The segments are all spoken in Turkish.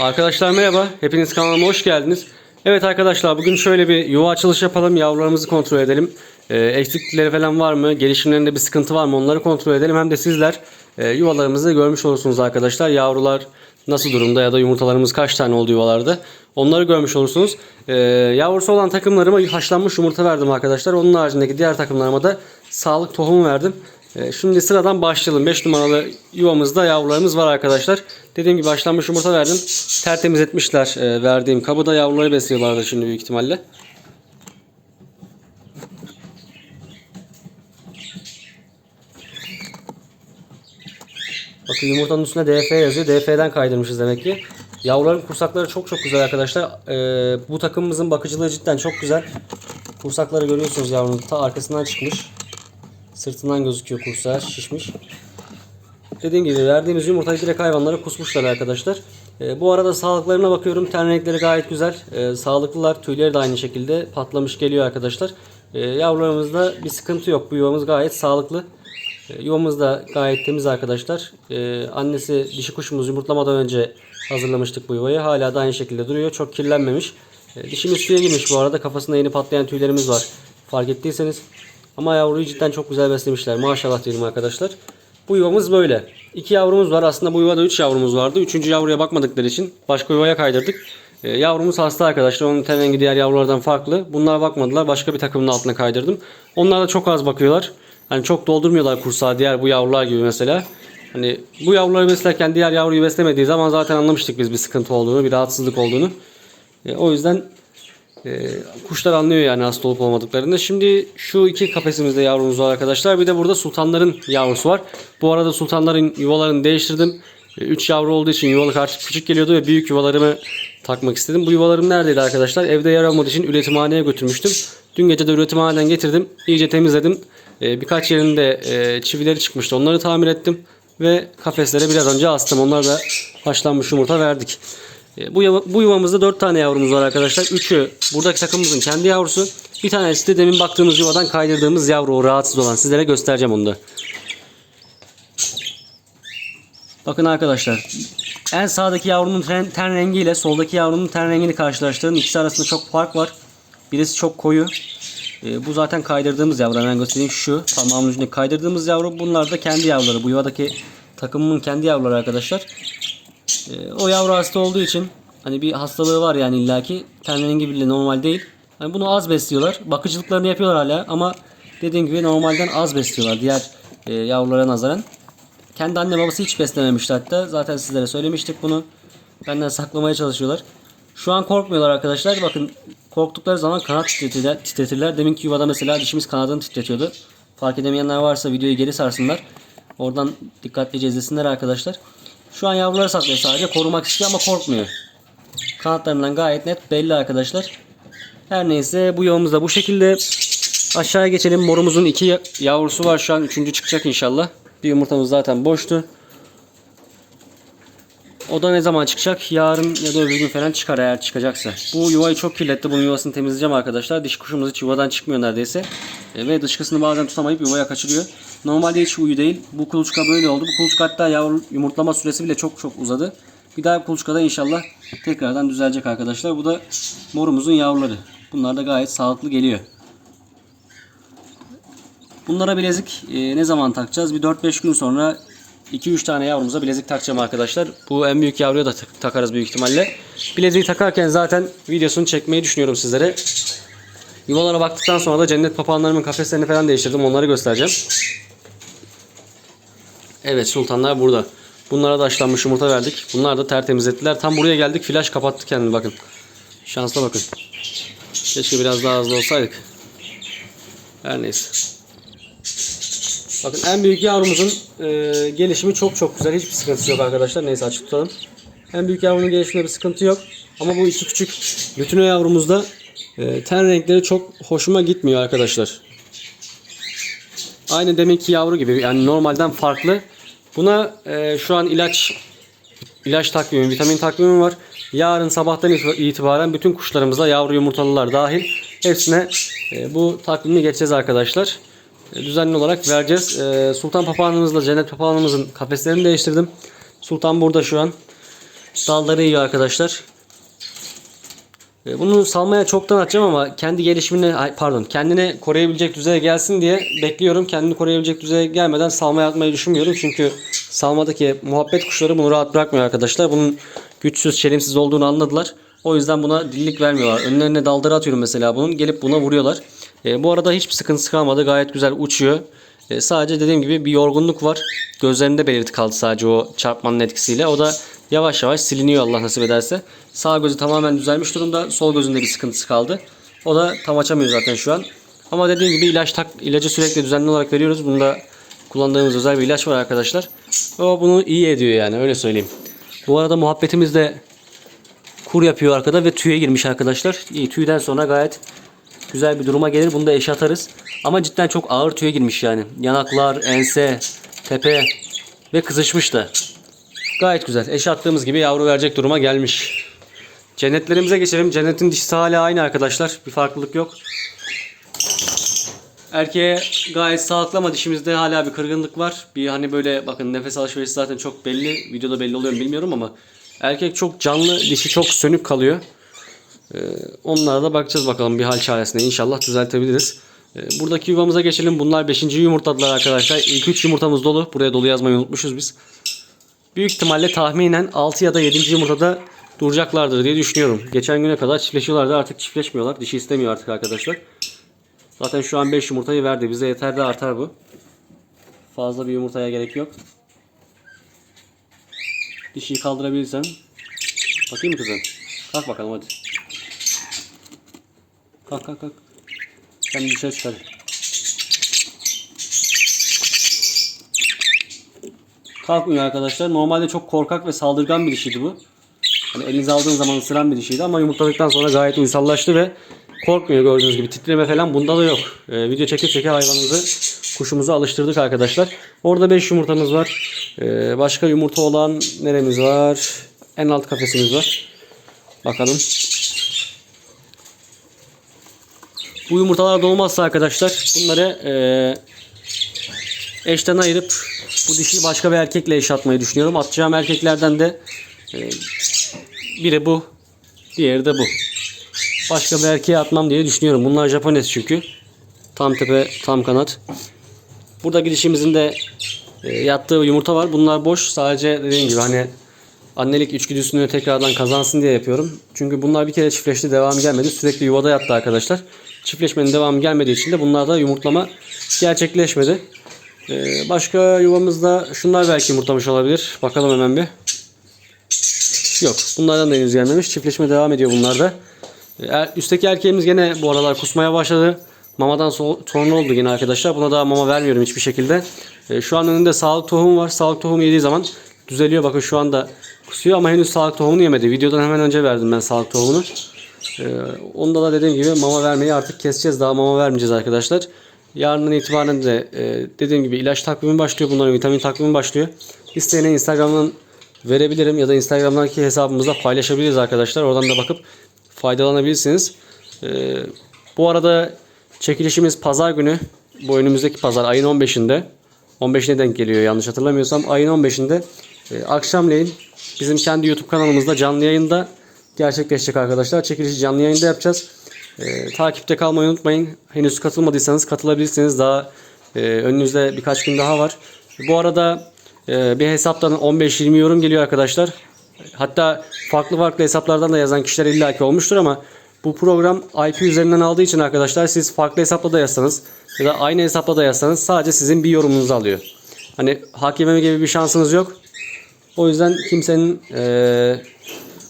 Arkadaşlar merhaba. Hepiniz kanalıma hoş geldiniz. Evet arkadaşlar bugün şöyle bir yuva açılış yapalım. Yavrularımızı kontrol edelim. Ee, eksiklikleri falan var mı? Gelişimlerinde bir sıkıntı var mı? Onları kontrol edelim. Hem de sizler e, yuvalarımızı görmüş olursunuz arkadaşlar. Yavrular nasıl durumda ya da yumurtalarımız kaç tane oldu yuvalarda? Onları görmüş olursunuz. Ee, yavrusu olan takımlarıma haşlanmış yumurta verdim arkadaşlar. Onun haricindeki diğer takımlarıma da sağlık tohumu verdim. Ee, Şimdi sıradan başlayalım. 5 numaralı yuvamızda yavrularımız var arkadaşlar. Dediğim gibi haşlanmış yumurta verdim. Tertemiz etmişler e, verdiğim kabı da yavruları besliyorlardı şimdi büyük ihtimalle. Bakın yumurtanın üstünde DF yazıyor. DF'den kaydırmışız demek ki. Yavruların kursakları çok çok güzel arkadaşlar. Ee, bu takımımızın bakıcılığı cidden çok güzel. Kursakları görüyorsunuz yavrunun ta arkasından çıkmış. Sırtından gözüküyor kursağı şişmiş. Dediğim gibi verdiğimiz yumurtayı direkt hayvanlara kusmuşlar arkadaşlar. Ee, bu arada sağlıklarına bakıyorum. Ten renkleri gayet güzel. Ee, sağlıklılar. Tüyleri de aynı şekilde patlamış geliyor arkadaşlar. Ee, yavrularımızda bir sıkıntı yok. Bu yuvamız gayet sağlıklı. Ee, Yuvamız da gayet temiz arkadaşlar. Ee, annesi dişi kuşumuz yumurtlamadan önce hazırlamıştık bu yuvayı. Hala da aynı şekilde duruyor. Çok kirlenmemiş. Ee, dişimiz suya girmiş bu arada. Kafasında yeni patlayan tüylerimiz var. Fark ettiyseniz. Ama yavruyu cidden çok güzel beslemişler. Maşallah diyelim arkadaşlar. Bu yuvamız böyle. İki yavrumuz var. Aslında bu yuvada üç yavrumuz vardı. Üçüncü yavruya bakmadıkları için başka yuvaya kaydırdık. Ee, yavrumuz hasta arkadaşlar. Onun ten rengi diğer yavrulardan farklı. Bunlara bakmadılar. Başka bir takımın altına kaydırdım. Onlar da çok az bakıyorlar. Hani çok doldurmuyorlar kursağı diğer bu yavrular gibi mesela. Hani bu yavruları beslerken diğer yavruyu beslemediği zaman zaten anlamıştık biz bir sıkıntı olduğunu, bir rahatsızlık olduğunu. E, o yüzden e, kuşlar anlıyor yani hasta olup olmadıklarını. Şimdi şu iki kafesimizde yavrumuz var arkadaşlar. Bir de burada sultanların yavrusu var. Bu arada sultanların yuvalarını değiştirdim. 3 yavru olduğu için yuvalık artık küçük geliyordu ve büyük yuvalarımı takmak istedim. Bu yuvalarım neredeydi arkadaşlar? Evde yer olmadığı için üretimhaneye götürmüştüm. Dün gece de üretimhaneden getirdim. İyice temizledim. Ee, birkaç yerinde e, çivileri çıkmıştı. Onları tamir ettim. Ve kafeslere biraz önce astım. Onlar da haşlanmış yumurta verdik. E, Bu, yuva- bu yuvamızda 4 tane yavrumuz var arkadaşlar. 3'ü buradaki takımımızın kendi yavrusu. Bir tanesi de demin baktığımız yuvadan kaydırdığımız yavru o rahatsız olan. Sizlere göstereceğim onu da. Bakın arkadaşlar. En sağdaki yavrunun ten, ten rengi ile soldaki yavrunun ten rengini karşılaştırın. İkisi arasında çok fark var. Birisi çok koyu. E, bu zaten kaydırdığımız yavru. Hemen göstereyim şu. Parmağımın ucundaki kaydırdığımız yavru. Bunlar da kendi yavruları. Bu yuvadaki takımımın kendi yavruları arkadaşlar. E, o yavru hasta olduğu için hani bir hastalığı var yani illaki. Ten rengi bile normal değil. Hani bunu az besliyorlar. Bakıcılıklarını yapıyorlar hala ama dediğim gibi normalden az besliyorlar diğer e, yavrulara nazaran. Kendi anne babası hiç beslememişti hatta. Zaten sizlere söylemiştik bunu. Benden saklamaya çalışıyorlar. Şu an korkmuyorlar arkadaşlar. Bakın korktukları zaman kanat titretirler. titretirler. Deminki yuvada mesela dişimiz kanadını titretiyordu. Fark edemeyenler varsa videoyu geri sarsınlar. Oradan dikkatlice izlesinler arkadaşlar. Şu an yavruları saklıyor sadece. Korumak istiyor ama korkmuyor. Kanatlarından gayet net belli arkadaşlar. Her neyse bu yolumuz da bu şekilde. Aşağıya geçelim. Morumuzun iki ya- yavrusu var şu an. Üçüncü çıkacak inşallah. Bir yumurtamız zaten boştu. O da ne zaman çıkacak? Yarın ya da öbür gün falan çıkar eğer çıkacaksa. Bu yuvayı çok kirletti. Bunun yuvasını temizleyeceğim arkadaşlar. Diş kuşumuz hiç yuvadan çıkmıyor neredeyse. E, ve dışkısını bazen tutamayıp yuvaya kaçırıyor. Normalde hiç uyu değil. Bu kuluçka böyle oldu. Bu kuluçka hatta yavru yumurtlama süresi bile çok çok uzadı. Bir daha kuluçkada inşallah tekrardan düzelecek arkadaşlar. Bu da morumuzun yavruları. Bunlar da gayet sağlıklı geliyor. Bunlara bilezik e, ne zaman takacağız? Bir 4-5 gün sonra 2-3 tane yavrumuza bilezik takacağım arkadaşlar. Bu en büyük yavruya da tak- takarız büyük ihtimalle. Bileziği takarken zaten videosunu çekmeyi düşünüyorum sizlere. Yuvalara baktıktan sonra da cennet papağanlarımın kafeslerini falan değiştirdim. Onları göstereceğim. Evet sultanlar burada. Bunlara da haşlanmış yumurta verdik. Bunlar da tertemiz ettiler. Tam buraya geldik. Flash kapattı kendini bakın. Şansla bakın. Keşke biraz daha hızlı olsaydık. Her neyse. Bakın en büyük yavrumuzun e, gelişimi çok çok güzel. Hiçbir sıkıntısı yok arkadaşlar. Neyse açık tutalım. En büyük yavrunun gelişiminde bir sıkıntı yok. Ama bu iki küçük lütüne yavrumuzda e, ten renkleri çok hoşuma gitmiyor arkadaşlar. Aynı deminki yavru gibi yani normalden farklı. Buna e, şu an ilaç ilaç takvimi, vitamin takvimi var. Yarın sabahtan itibaren bütün kuşlarımıza yavru yumurtalılar dahil hepsine e, bu takvimi geçeceğiz arkadaşlar. E, düzenli olarak vereceğiz. E, Sultan papağanımızla cennet papağanımızın kafeslerini değiştirdim. Sultan burada şu an. Dalları yiyor arkadaşlar. E, Bunu salmaya çoktan atacağım ama kendi gelişimini ay, pardon kendini koruyabilecek düzeye gelsin diye bekliyorum. Kendini koruyabilecek düzeye gelmeden salmaya atmayı düşünmüyorum. Çünkü salmadaki muhabbet kuşları bunu rahat bırakmıyor arkadaşlar. Bunun güçsüz, çelimsiz olduğunu anladılar. O yüzden buna dillik vermiyorlar. Önlerine dalları atıyorum mesela bunun. Gelip buna vuruyorlar. E, bu arada hiçbir sıkıntısı kalmadı. Gayet güzel uçuyor. E, sadece dediğim gibi bir yorgunluk var. Gözlerinde belirti kaldı sadece o çarpmanın etkisiyle. O da yavaş yavaş siliniyor Allah nasip ederse. Sağ gözü tamamen düzelmiş durumda. Sol gözünde bir sıkıntısı kaldı. O da tam açamıyor zaten şu an. Ama dediğim gibi ilaç tak ilacı sürekli düzenli olarak veriyoruz. Bunda kullandığımız özel bir ilaç var arkadaşlar. O bunu iyi ediyor yani öyle söyleyeyim. Bu arada muhabbetimiz de kur yapıyor arkada ve tüye girmiş arkadaşlar. Tüyden sonra gayet güzel bir duruma gelir. Bunu da eşe atarız. Ama cidden çok ağır tüye girmiş yani. Yanaklar, ense, tepe ve kızışmış da. Gayet güzel. Eşe attığımız gibi yavru verecek duruma gelmiş. Cennetlerimize geçelim. Cennetin dişisi hala aynı arkadaşlar. Bir farklılık yok. Erkeğe gayet sağlıklı ama dişimizde hala bir kırgınlık var. Bir hani böyle bakın nefes alışverişi zaten çok belli. Videoda belli oluyor bilmiyorum ama erkek çok canlı, dişi çok sönük kalıyor. Ee, onlara da bakacağız bakalım bir hal çaresine. İnşallah düzeltebiliriz. Ee, buradaki yuvamıza geçelim. Bunlar 5. yumurtladılar arkadaşlar. İlk 3 yumurtamız dolu. Buraya dolu yazmayı unutmuşuz biz. Büyük ihtimalle tahminen 6 ya da 7. yumurtada duracaklardır diye düşünüyorum. Geçen güne kadar çiftleşiyorlardı artık çiftleşmiyorlar. Dişi istemiyor artık arkadaşlar. Zaten şu an 5 yumurtayı verdi. Bize yeter de artar bu. Fazla bir yumurtaya gerek yok. Dişiyi kaldırabilirsen. Bakayım mı kızım? Kalk bakalım hadi. Kalk kalk kalk. Sen dışarı çık hadi. Kalkmıyor arkadaşlar. Normalde çok korkak ve saldırgan bir dişiydi bu. Hani elinize aldığın zaman ısıran bir dişiydi ama yumurtladıktan sonra gayet uysallaştı ve korkmuyor gördüğünüz gibi. Titreme falan bunda da yok. Ee, video çeke çeke hayvanımızı kuşumuzu alıştırdık arkadaşlar. Orada 5 yumurtamız var. Ee, başka yumurta olan neremiz var? En alt kafesimiz var. Bakalım. Bu yumurtalar da olmazsa arkadaşlar bunları eee, eşten ayırıp bu dişi başka bir erkekle eş atmayı düşünüyorum. Atacağım erkeklerden de eee, biri bu, diğeri de bu. Başka bir erkeğe atmam diye düşünüyorum. Bunlar Japones çünkü. Tam tepe, tam kanat. Burada gidişimizin de e, yattığı yumurta var. Bunlar boş. Sadece dediğim gibi hani annelik içgüdüsünü tekrardan kazansın diye yapıyorum. Çünkü bunlar bir kere çiftleşti, devamı gelmedi. Sürekli yuvada yattı arkadaşlar. Çiftleşmenin devamı gelmediği için de bunlarda yumurtlama gerçekleşmedi. Ee, başka yuvamızda şunlar belki yumurtlamış olabilir. Bakalım hemen bir. Yok. Bunlardan da henüz gelmemiş. Çiftleşme devam ediyor bunlarda. Ee, üstteki erkeğimiz gene bu aralar kusmaya başladı. Mamadan so- sonra oldu yine arkadaşlar. Buna daha mama vermiyorum hiçbir şekilde. Ee, şu an önünde sağlık tohumu var. Sağlık tohumu yediği zaman düzeliyor. Bakın şu anda kusuyor ama henüz sağlık tohumunu yemedi. Videodan hemen önce verdim ben sağlık tohumunu. Ee, onda da dediğim gibi mama vermeyi artık keseceğiz. Daha mama vermeyeceğiz arkadaşlar. Yarından itibaren de e, dediğim gibi ilaç takvimi başlıyor. Bunların vitamin takvimi başlıyor. İsteyene Instagram'dan verebilirim ya da Instagram'daki hesabımızda paylaşabiliriz arkadaşlar. Oradan da bakıp faydalanabilirsiniz. Ee, bu arada çekilişimiz pazar günü. Bu önümüzdeki pazar ayın 15'inde. 15'ine denk geliyor yanlış hatırlamıyorsam. Ayın 15'inde e, akşamleyin bizim kendi YouTube kanalımızda canlı yayında gerçekleşecek arkadaşlar. Çekilişi canlı yayında yapacağız. E, takipte kalmayı unutmayın. Henüz katılmadıysanız katılabilirsiniz. Daha e, önünüzde birkaç gün daha var. Bu arada e, bir hesaptan 15-20 yorum geliyor arkadaşlar. Hatta farklı farklı hesaplardan da yazan kişiler illaki olmuştur ama bu program IP üzerinden aldığı için arkadaşlar siz farklı hesapla da yazsanız ya da aynı hesapla da yazsanız sadece sizin bir yorumunuzu alıyor. Hani hak gibi bir şansınız yok. O yüzden kimsenin eee,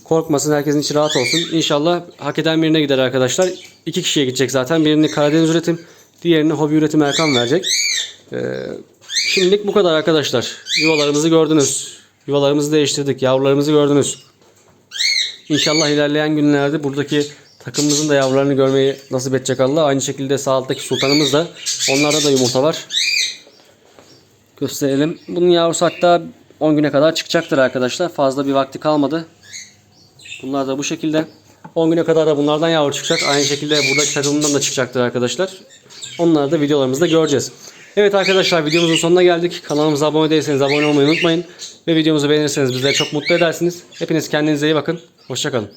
korkmasın, herkesin içi rahat olsun. İnşallah hak eden birine gider arkadaşlar. İki kişiye gidecek zaten. Birini Karadeniz Üretim, diğerini Hobi Üretim Erkan verecek. Eee, şimdilik bu kadar arkadaşlar. Yuvalarımızı gördünüz. Yuvalarımızı değiştirdik. Yavrularımızı gördünüz. İnşallah ilerleyen günlerde buradaki takımımızın da yavrularını görmeyi nasip edecek Allah. Aynı şekilde sağ alttaki sultanımız da. Onlarda da yumurta var. Gösterelim. Bunun yavrusu hatta 10 güne kadar çıkacaktır arkadaşlar. Fazla bir vakti kalmadı. Bunlar da bu şekilde. 10 güne kadar da bunlardan yavru çıkacak. Aynı şekilde buradaki takımından da çıkacaktır arkadaşlar. Onları da videolarımızda göreceğiz. Evet arkadaşlar videomuzun sonuna geldik. Kanalımıza abone değilseniz abone olmayı unutmayın. Ve videomuzu beğenirseniz bizleri çok mutlu edersiniz. Hepiniz kendinize iyi bakın. Hoşçakalın.